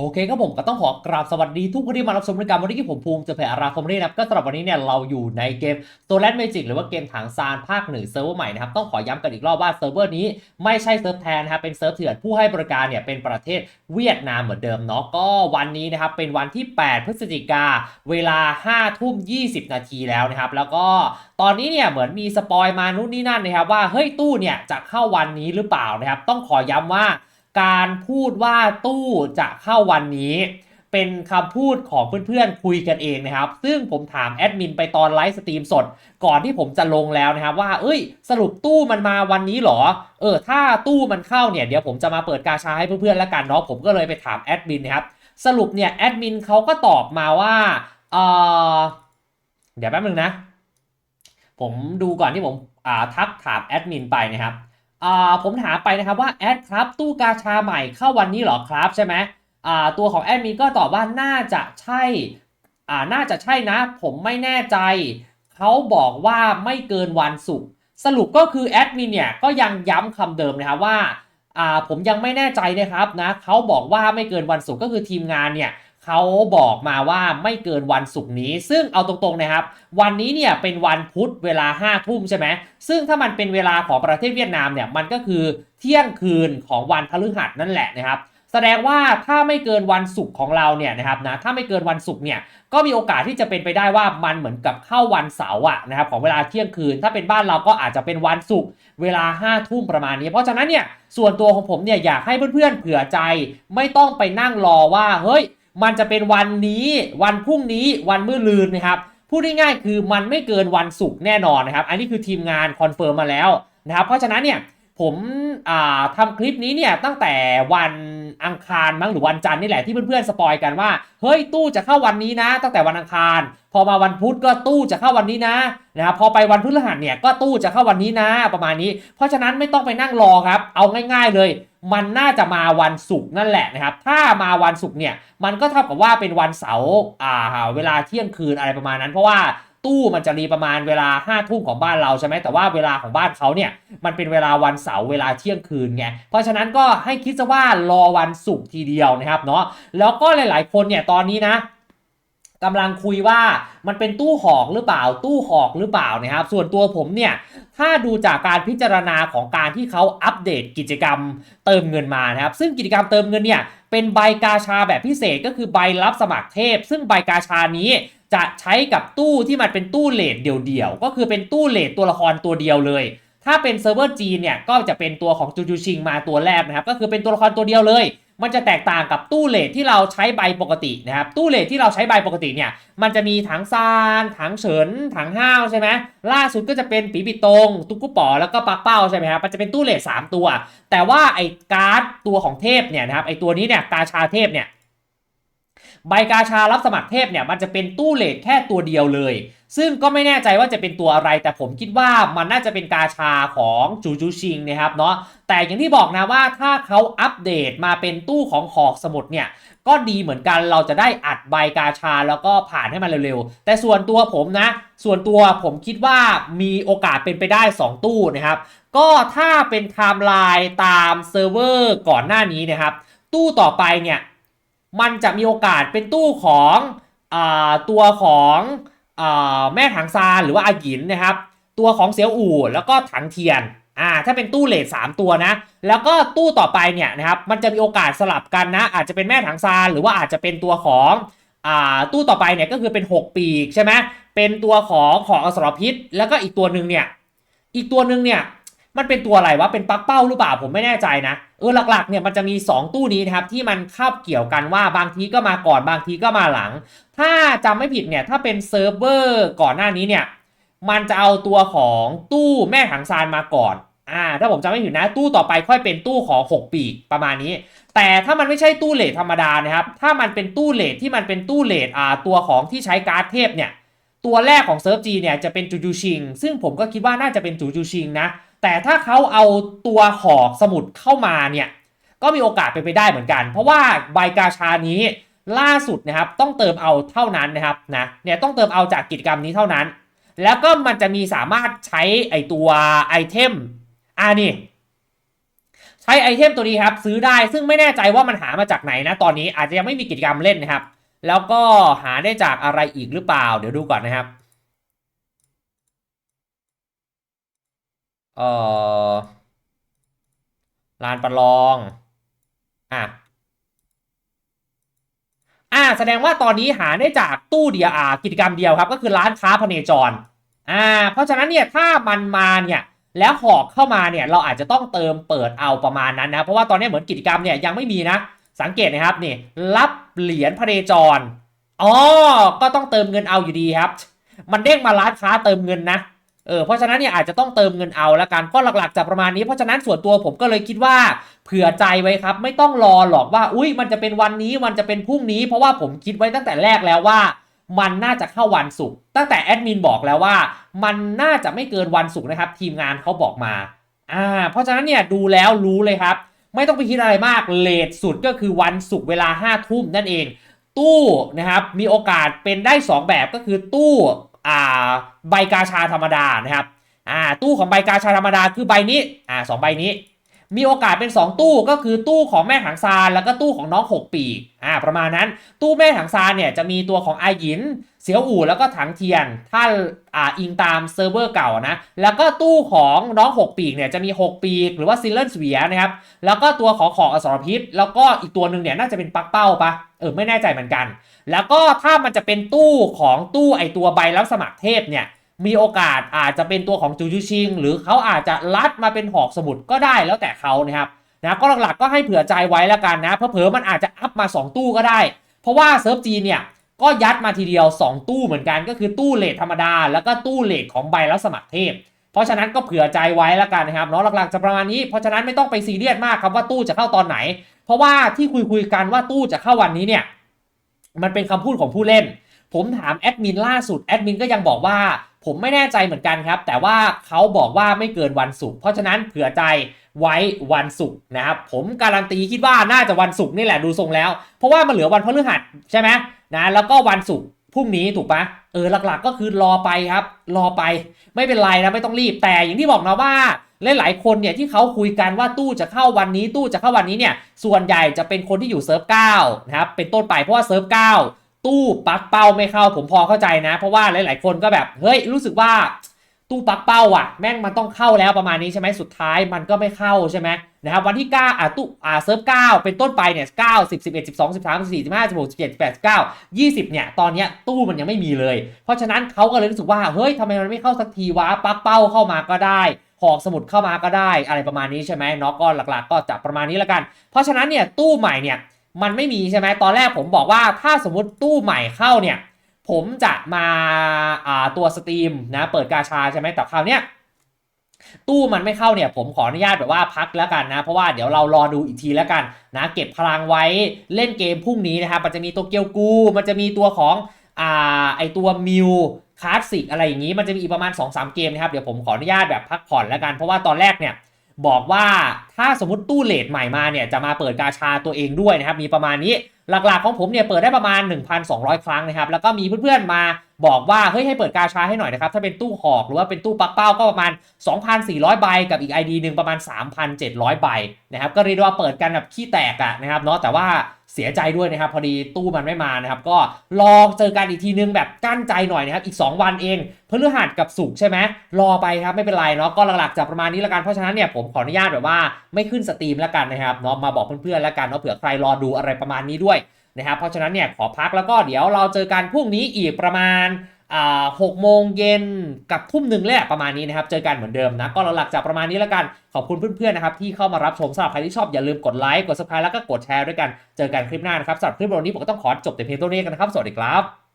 โอเคครับผมก็ต้องขอกราบสวัสดีทุกคนที่มารับชมรายการวันนี้ที่ผมภูมิจอแผ่อาราคอมเรีนะครับก็สำหรับวันนี้เนี่ยเราอยู่ในเกมโซล a นเมจิกหรือว่าเกมถังซานภาคหนึ่งเซิร์ฟเวอร์ใหม่นะครับต้องขอย้ำกันอีกรอบว่าเซิร์ฟเวอร์นี้ไม่ใช่เซิร์ฟแทนนะครับเป็นเซิร์ฟเถื่อนผู้ให้บริการเนี่ยเป็นประเทศเวียดนามเหมือนเดิมเนาะก็วันนี้นะครับเป็นวันที่ 8 พฤศจิกาเวลา5ทุ่ม20 นาทีแล้วนะครับแล้วก็ตอนนี้เนี่ยเหมือนมีสปอยมานู่นนี่นั่นนะครับว่าเฮ้ยตู้เนี่ยจะเข้าวันนี้หรือเปล่านะครับต้องขอย้ำว่า การพูดว่าตู้จะเข้าวันนี้ เป็นคำพูดของเพื่อนๆคุยกันเองนะครับ ซึ่งผมถามแอดมินไปตอนไลฟ์สตรีมสด ก่อนที่ผมจะลงแล้วนะครับว่า เอ้ย สรุปตู้มันมาวันนี้เหรอ เออ ถ้าตู้มันเข้าเนี่ย เดี๋ยวผมจะมาเปิดกาชาให้เพื่อนๆแล้วกันเนาะ ผมก็เลยไปถามแอดมินนะครับ สรุปเนี่ยแอดมินเขาก็ตอบมาว่า เออเดี๋ยวแป๊บนึงนะ ผมดูก่อนที่ผมทักถามแอดมินไปนะครับ ผมถามไปนะครับว่าแอดครับตู้กาชาใหม่เข้าวันนี้หรอครับใช่ไหมตัวของแอดมินก็ตอบว่าน่าจะใช่น่าจะใช่นะ ผมไม่แน่ใจ เขาบอกว่าไม่เกินวันศุกร์สรุปก็คือแอดมินเนี่ยก็ยังย้ำคำเดิมนะครับว่าผมยังไม่แน่ใจนะครับนะเขาบอกว่าไม่เกินวันศุกร์ก็คือทีมงานเนี่ย เขาบอกมาว่าไม่เกินวันศุกร์นี้ ซึ่งเอาตรงๆนะครับ วันนี้เนี่ยเป็นวันพุธเวลา5้าทุ่มใช่ไหมซึ่งถ้ามันเป็นเวลาของประเทศเวียดนามเนี่ยมันก็คือเที่ยงคืนของวันพฤหัสนั่นแหละนะครับแสดงว่าถ้าไม่เกินวันศุกร์ของเราเนี่ยนะครับนะถ้าไม่เกินวันศุกร์เนี่ยก็มีโอกาสที่จะเป็นไปได้ว่ามันเหมือนกับเข้าวันเสาร์อะนะครับของเวลาเที่ยงคืน ถ้าเป็นบ้านเราก็อาจจะเป็นวันศุกร์เวลา5้าทุ่มประมาณนี้ เพราะฉะนั้นเนี่ยส่วนตัวของผมเนี่ยอยากให้เพื่อนๆเผื่อใจ ไม่ต้องไปนั่งรอว่าเฮ้ย มันจะเป็นวันนี้วันพรุ่งนี้วันมื้อลืนนะครับพูดง่ายๆคือมันไม่เกินวันศุกร์แน่นอนนะครับ อันนี้คือทีมงานคอนเฟิร์มมาแล้วนะครับ เพราะฉะนั้นเนี่ย ผมอ่าทำคลิปนี้เนี่ยตั้งแต่วันอังคารมั้งหรือวันจันทร์นี่แหละที่เพื่อนๆสปอยกันว่าเฮ้ยตู้จะเข้าวันนี้นะ ตั้งแต่วันอังคาร พอมาวันพุธก็ตู้จะเข้าวันนี้นะนะครับพอไปวันพฤหัสเนี่ยก็ตู้จะเข้าวันนี้นะประมาณนี้ เพราะฉะนั้นไม่ต้องไปนั่งรอครับ เอาง่าย ๆเลย มันน่าจะมาวันศุกร์นั่นแหละนะครับ ถ้ามาวันศุกร์เนี่ยมันก็เท่ากับว่าเป็นวันเสาร์อ่าเวลาเที่ยงคืนอะไรประมาณนั้น เพราะว่า ตู้มันจะรีประมาณเวลา5้าทุ่มของบ้านเราใช่ไหมแต่ว่าเวลาของบ้านเขาเนี่ยมันเป็นเวลาวันเสาร์เวลาเที่ยงคืนไงเพราะฉะนั้นก็ให้คิดซะว่ารอวันศุกร์ทีเดียวนะครับเนาะแล้วก็หลาย ๆ คนเนี่ยตอนนี้นะกำลังคุยว่ามันเป็นตู้หอกหรือเปล่า ตู้หอกหรือเปล่านะครับ ส่วนตัวผมเนี่ยถ้าดูจากการพิจารณาของการที่เขาอัปเดตกิจกรรมเติมเงินมานะครับ ซึ่งกิจกรรมเติมเงินเนี่ย เป็นใบกาชาแบบพิเศษก็คือใบรับสมัครเทพ ซึ่งใบกาชานี้จะใช้กับตู้ที่มันเป็นตู้เลทเดี่ยวๆ ก็คือเป็นตู้เลทตัวละครตัวเดียวเลย ถ้าเป็นเซิร์ฟเวอร์จีนเนี่ยก็จะเป็นตัวของจูจูชิงมาตัวแรกนะครับ ก็คือเป็นตัวละครตัวเดียวเลย มันจะแตกต่างกับตู้เลทที่เราใช้ใบปกตินะครับตู้เลทที่เราใช้ใบปกติเนี่ยมันจะมีถังซานถังเฉินถังห้าวใช่ไหมล่าสุดก็จะเป็นปีบิตงตุ๊กกุป๋อแล้วก็ปักเป้าใช่ไหมครับมันจะเป็นตู้เลทสามตัว แต่ว่าไอ้การ์ดตัวของเทพเนี่ยนะครับไอ้ตัวนี้เนี่ยกาชาเทพเนี่ย ใบกาชารับสมัครเทพเนี่ยมันจะเป็นตู้เลทแค่ตัวเดียวเลย ซึ่งก็ไม่แน่ใจว่าจะเป็นตัวอะไร แต่ผมคิดว่ามันน่าจะเป็นกาชาของจูจูชิงนะครับเนาะแต่อย่างที่บอกนะว่าถ้าเขาอัปเดตมาเป็นตู้ของหอกสมุดเนี่ยก็ดีเหมือนกันเราจะได้อัดใบกาชาแล้วก็ผ่านให้มันเร็วๆ แต่ส่วนตัวผมนะ ส่วนตัวผมคิดว่ามีโอกาสเป็นไปได้ 2 ตู้นะครับ ก็ถ้าเป็นไทม์ไลน์ตามเซิร์ฟเวอร์ก่อนหน้านี้นะครับ ตู้ต่อไปเนี่ย มันจะมีโอกาสเป็นตู้ของอตัวของอแม่ถังซานหรือว่าอาหยินนะครับ ตัวของเซียวอู่แล้วก็ถังเทียนอ่าถ้าเป็นตู้เลท3ตัวนะ แล้วก็ตู้ต่อไปเนี่ยนะครับมันจะมีโอกาสสลับกันนะ อาจจะเป็นแม่ถังซานหรือว่าอาจจะเป็นตัวของอ่าตู้ต่อไปเนี่ยก็คือเป็น 6 ปีกใช่ไหมเป็นตัวของของอสรพิษ แล้วก็อีกตัวหนึ่งเนี่ยอีกตัวหนึ่งเนี่ย มันเป็นตัวอะไรวะ เป็นปักเป้าหรือเปล่าผมไม่แน่ใจนะ เออหลักๆเนี่ยมันจะมี 2 ตู้นี้นะครับที่มันคาบเกี่ยวกันว่าบางทีก็มาก่อนบางทีก็มาหลัง ถ้าจำไม่ผิดเนี่ยถ้าเป็นเซิร์ฟเวอร์ก่อนหน้านี้เนี่ยมันจะเอาตัวของตู้แม่ถังซานมาก่อนอ่าถ้าผมจำไม่ผิดนะตู้ต่อไปค่อยเป็นตู้ของ 6 ปีกประมาณนี้ แต่ถ้ามันไม่ใช่ตู้เลทธรรมดานะครับ ถ้ามันเป็นตู้เลทที่มันเป็นตู้เลทอ่าตัวของที่ใช้การ์ดเทพเนี่ยตัวแรกของเซิร์ฟจีเนี่ยจะเป็นจูจูชิง ซึ่งผมก็คิดว่าน่าจะเป็นจูจูชิงนะ แต่ถ้าเขาเอาตัวหอกสมุดเข้ามาเนี่ยก็มีโอกาสเป็นไปได้เหมือนกัน เพราะว่าใบกาชานี้ล่าสุดนะครับต้องเติมเอาเท่านั้นนะครับนะเนี่ยต้องเติมเอาจากกิจกรรมนี้เท่านั้น แล้วก็มันจะมีสามารถใช้ไอตัวไอเทมอ่านี่ช้ไอเทมตัวนี้ครับซื้อได้ซึ่งไม่แน่ใจว่ามันหามาจากไหนนะตอนนี้อาจจะยังไม่มีกิจกรรมเล่นนะครับ แล้วก็หาได้จากอะไรอีกหรือเปล่า เดี๋ยวดูก่อนนะครับ เอ่อลานประลองอะอ่าแสดงว่าตอนนี้หาได้จากตู้เดียวอ่ากิจกรรมเดียวครับ ก็คือร้านค้าพเนจรอ่าเพราะฉะนั้นเนี่ยถ้ามันมาเนี่ยแล้วหอกเข้ามาเนี่ยเราอาจจะต้องเติมเปิดเอาประมาณนั้นนะเพราะว่าตอนนี้เหมือนกิจกรรมเนี่ยยังไม่มีนะ สังเกตนะครับนี่รับเหรียญพเนจรอ๋อก็ต้องเติมเงินเอาอยู่ดีครับ มันเด้งมาร้านค้าเติมเงินนะ เออเพราะฉะนั้นเนี่ยอาจจะต้องเติมเงินเอาละกันก็หลักๆจะประมาณนี้เพราะฉะนั้นส่วนตัวผมก็เลยคิดว่าเผื่อใจไว้ครับ ไม่ต้องรอหรอกว่า อุ้ยมันจะเป็นวันนี้มันจะเป็นพรุ่งนี้ เพราะว่าผมคิดไว้ตั้งแต่แรกแล้วว่า มันน่าจะเข้าวันศุกร์ตั้งแต่แอดมินบอกแล้วว่า มันน่าจะไม่เกินวันศุกร์นะครับ ทีมงานเขาบอกมาอ่าเพราะฉะนั้นเนี่ยดูแล้วรู้เลยครับ ไม่ต้องไปคิดอะไรมากเลทสุดก็คือวันศุกร์เวลา5้าทุ่มนั่นเอง ตู้นะครับมีโอกาสเป็นได้ 2 แบบก็คือตู้ อ่าใบกาชาธรรมดานะครับอ่าตู้ของใบกาชาธรรมดาคือใบนี้อ่าสองใบนี้ มีโอกาสเป็น 2 ตู้ก็คือตู้ของแม่ถังซานแล้วก็ตู้ของน้อง 6 ปีอ่าประมาณนั้น ตู้แม่ถังซานเนี่ยจะมีตัวของไอหยิน เสียวอู่แล้วก็ถังเทียน ถ้าอ่าอิงตามเซิร์ฟเวอร์เก่านะ แล้วก็ตู้ของน้อง 6 ปีเนี่ยจะมี 6 ปีหรือว่าซิลเลนสเวียนะครับ แล้วก็ตัวของของอสรพิษ แล้วก็อีกตัวหนึ่งเนี่ยน่าจะเป็นปักเป้าปะเออไม่แน่ใจเหมือนกัน แล้วก็ถ้ามันจะเป็นตู้ของตู้ไอตัวใบรับสมัครเทพเนี่ย มีโอกาสอาจจะเป็นตัวของจูจูชิง หรือเขาอาจจะลัดมาเป็นหอกสมุดก็ได้แล้วแต่เขานะครับนะก็หลักๆก็ให้เผื่อใจไว้แล้วกันนะเพราะเผลอๆมันอาจจะอัพมา 2 ตู้ก็ได้ เพราะว่าเซิร์ฟจีเนี่ยก็ยัดมาทีเดียว 2 ตู้เหมือนกันก็คือตู้เลทธรรมดา แล้วก็ตู้เลทของใบรับสมัครเทพ เพราะฉะนั้นก็เผื่อใจไว้แล้วกันนะครับเนาะหลักๆจะประมาณนี้เพราะฉะนั้นไม่ต้องไปซีเรียสมากครับว่าตู้จะเข้าตอนไหน เพราะว่าที่คุยคุยๆกันว่าตู้จะเข้าวันนี้เนี่ยมันเป็นคำพูดของผู้เล่น ผมถามแอดมินล่าสุดแอดมินก็ยังบอกว่า ผมไม่แน่ใจเหมือนกันครับ แต่ว่าเขาบอกว่าไม่เกินวันศุกร์เพราะฉะนั้นเผื่อใจไว้วันศุกร์นะครับผมการันตีคิดว่าน่าจะวันศุกร์นี่แหละดูทรงแล้ว เพราะว่ามันเหลือวันพฤหัสใช่ไหมนะแล้วก็วันศุกร์พรุ่งนี้ถูกปะเออหลักๆ ก็คือรอไปครับ รอไปไม่เป็นไรนะไม่ต้องรีบแต่อย่างที่บอกนะว่าหลายๆคนเนี่ยที่เขาคุยกันว่าตู้จะเข้าวันนี้ ตู้จะเข้าวันนี้เนี่ยส่วนใหญ่จะเป็นคนที่อยู่เซิร์ฟ9นะครับเป็นต้นไปเพราะว่าเซิร์ฟ9 ตู้ปักเป้าไม่เข้าผมพอเข้าใจนะ เพราะว่าหลาย ๆ คนก็แบบเฮ้ยรู้สึกว่าตู้ปักเป้าอะแม่งมันต้องเข้าแล้วประมาณนี้ใช่ไหมสุดท้ายมันก็ไม่เข้าใช่ไหมนะครับวันที่9อะตู้อ่าเซิร์ฟ9เป็นต้นไปเนี่ย9 10 11 12 13 14 15 16 17 18 19 20 เนี่ยตอนเนี้ยตู้มันยังไม่มีเลย เพราะฉะนั้นเขาก็เลยรู้สึกว่าเฮ้ยทำไมมันไม่เข้าสักทีวะปักเป้าเข้ามาก็ได้หอกสมุดเข้ามาก็ได้อะไรประมาณนี้ใช่ไหมเนาะก็หลัก ๆ ก็จะประมาณนี้แล้วกัน เพราะฉะนั้นเนี่ยตู้ใหม่เนี่ย มันไม่มีใช่ไหมตอนแรกผมบอกว่าถ้าสมมติตู้ใหม่เข้าเนี่ยผมจะมาาตัวสตรีมนะเปิดกาชาใช่ไหมแต่คราวเนี้ยตู้มันไม่เข้าเนี่ยผมขออนุญาตแบบว่าพักแล้วกันนะ เพราะว่าเดี๋ยวเรารอดูอีกทีแล้วกันนะเก็บพลังไว้เล่นเกมพรุ่งนี้นะครับมันจะมีตัวเกียวกู มันจะมีตัวของอ่าไอตัวมิวคลาสสิกอะไรอย่างนี้มันจะมีอีกประมาณ 2-3 เกมนะครับเดี๋ยวผมขออนุญาตแบบพักผ่อนแล้วกันเพราะว่าตอนแรกเนี่ย บอกว่าถ้าสมมติตู้เลทใหม่มาเนี่ยจะมาเปิดกาชาตัวเองด้วยนะครับมีประมาณนี้ หลักๆของผมเนี่ยเปิดได้ประมาณ 1,200 ครั้งนะครับแล้วก็มีเพื่อนๆมาบอกว่าเฮ้ยให้เปิดกาชาให้หน่อยนะครับถ้าเป็นตู้หอกหรือว่าเป็นตู้ปักเป้าก็ประมาณ 2,400 ใบกับอีก ID หนึ่งประมาณ 3,700 ใบนะครับก็เรียกได้ว่าเปิดกันแบบขี้แตกอะนะครับเนาะแต่ว่าเสียใจด้วยนะครับ พอดีตู้มันไม่มานะครับ ก็รอเจอกันอีกทีนึงแบบกั้นใจหน่อยนะครับ อีก 2 วันเองพฤหัสกับศุกใช่ไหมรอไปครับไม่เป็นไรเนาะก็หลักๆจะประมาณนี้แล้วกันเพราะฉะนั้นเนี่ยผมขออนุญาตแบบว่าไม่ขึ้นสตรีมแล้วกันนะครับเนาะมาบอกเพื่อนๆแล้วกันเนาะเผื่อใครรอดูอะไรประมาณนี้ด้วย นะครับเพราะฉะนั้นเนี่ยขอพักแล้วก็เดี๋ยวเราเจอกันพรุ่งนี้อีกประมาณหกโมงเย็นกับทุ่มหนึ่งแหละประมาณนี้นะครับ เจอกันเหมือนเดิมนะ ก็หลักจากประมาณนี้แล้วกัน ขอบคุณเพื่อนๆนะครับที่เข้ามารับชมสำหรับใครที่ชอบอย่าลืมกดไลค์กดซับสไครต์แล้วก็กดแชร์ด้วยกัน เจอกันคลิปหน้านะครับสำหรับคลิปวันนี้ผมก็ต้องขอจบแต่เพียงเท่านี้กันนะครับ สวัสดีครับ